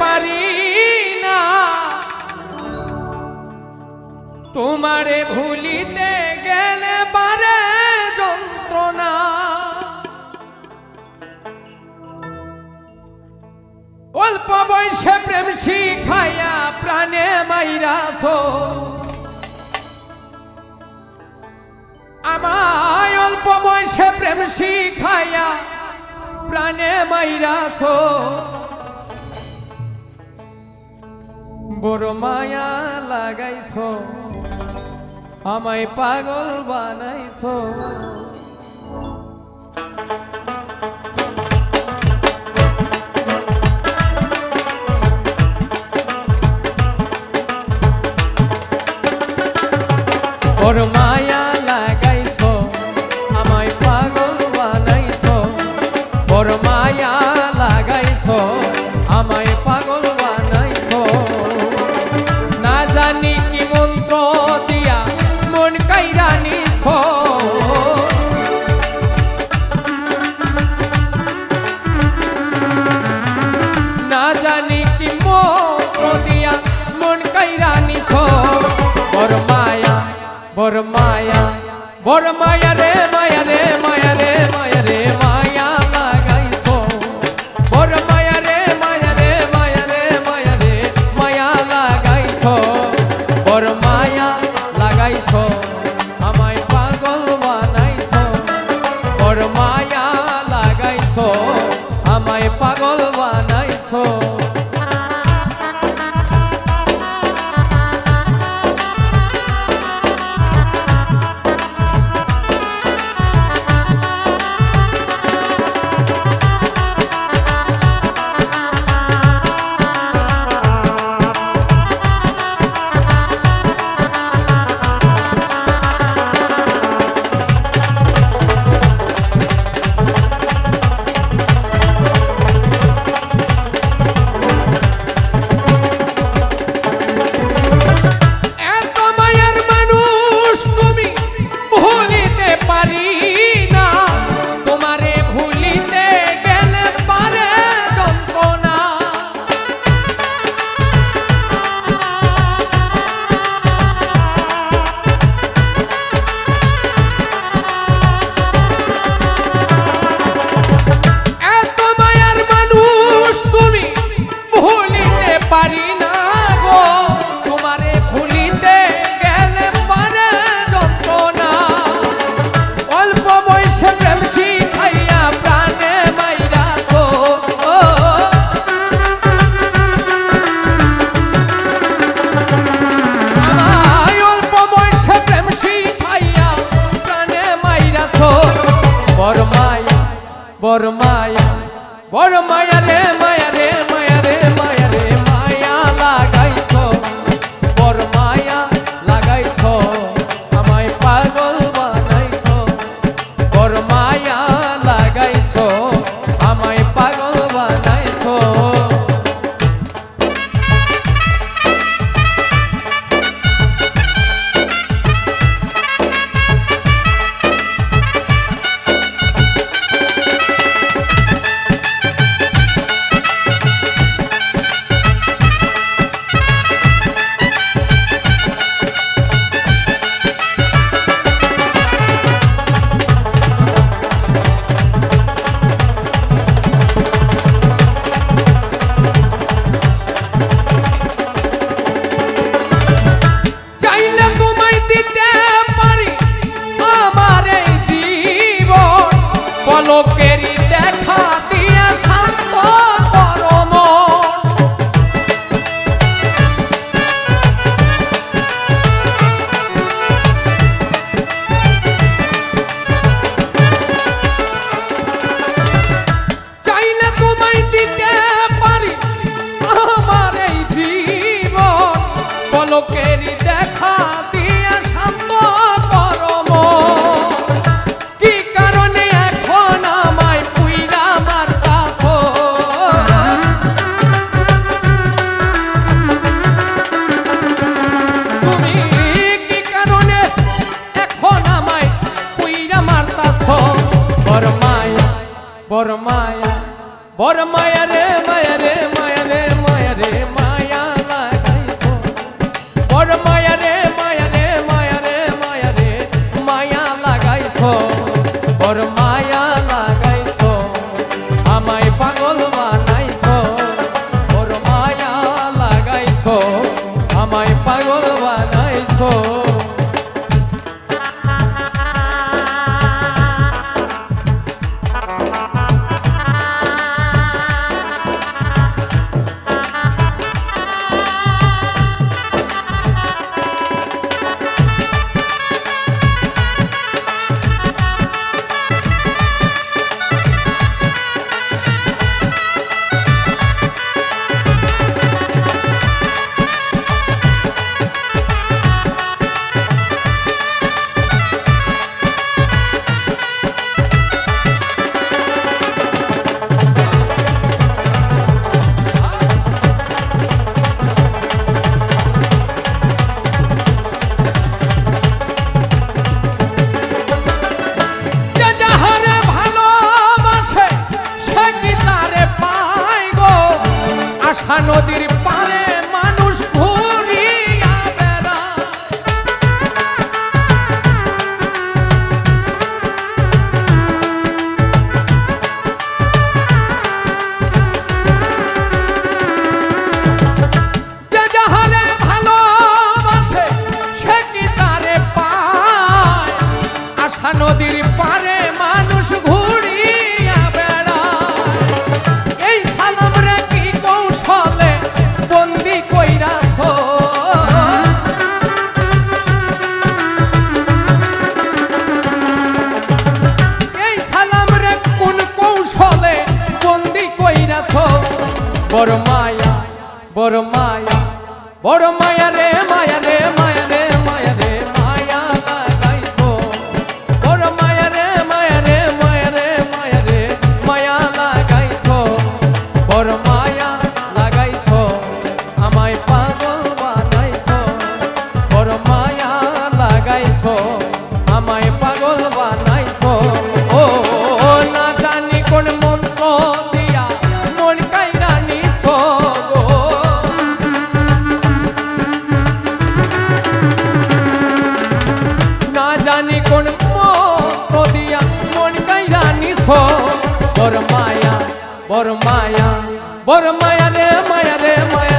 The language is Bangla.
পারি না। তোমারে ভুলিতে গেলে পারে যন্ত্রণা। অল্প বয়সে প্রেম শিখাইয়া প্রাণে মাইরাছ আমায় অল্প বয়সে প্রেম শিখাইয়া প্রাণে মাইরাছ বড় মায়া লাগাইছ আমায় পাগল বানাইছ। ওর মায়া লাগাইছ আমায় পাগল বানাইছ। ওর মায়া নিছ বড় মায়া বড় মায়া বড় মায়া রে মায়া রে মায়া রে মায়া রে, মায়া লাগাইছ। বড় মায়া রে মায়া রে মায়া রে মায়া রে, মায়া লাগাইছ। বড় মায়া লাগাইছ, আমায় পাগল বানাইছ। বড় মায়া লাগাইছ, আমায় পাগল বানাইছ। বড় মায়া বড় মায়া বড় মায়া রে মায়া দেখা দিয়ে শান্ত পরম মায়া রে মায়া রে। লাগাইছো আমায় পাগল বানাইছো। ও, না জানি কোন মন্ত্র দিয়া মন কাইরা নিছো গো। না জানি কোন মন্ত্র দিয়া মন কাইরা নিছো। বড় মায়া বড় মায়া বড় মায়া রে মায়া রে, মায়া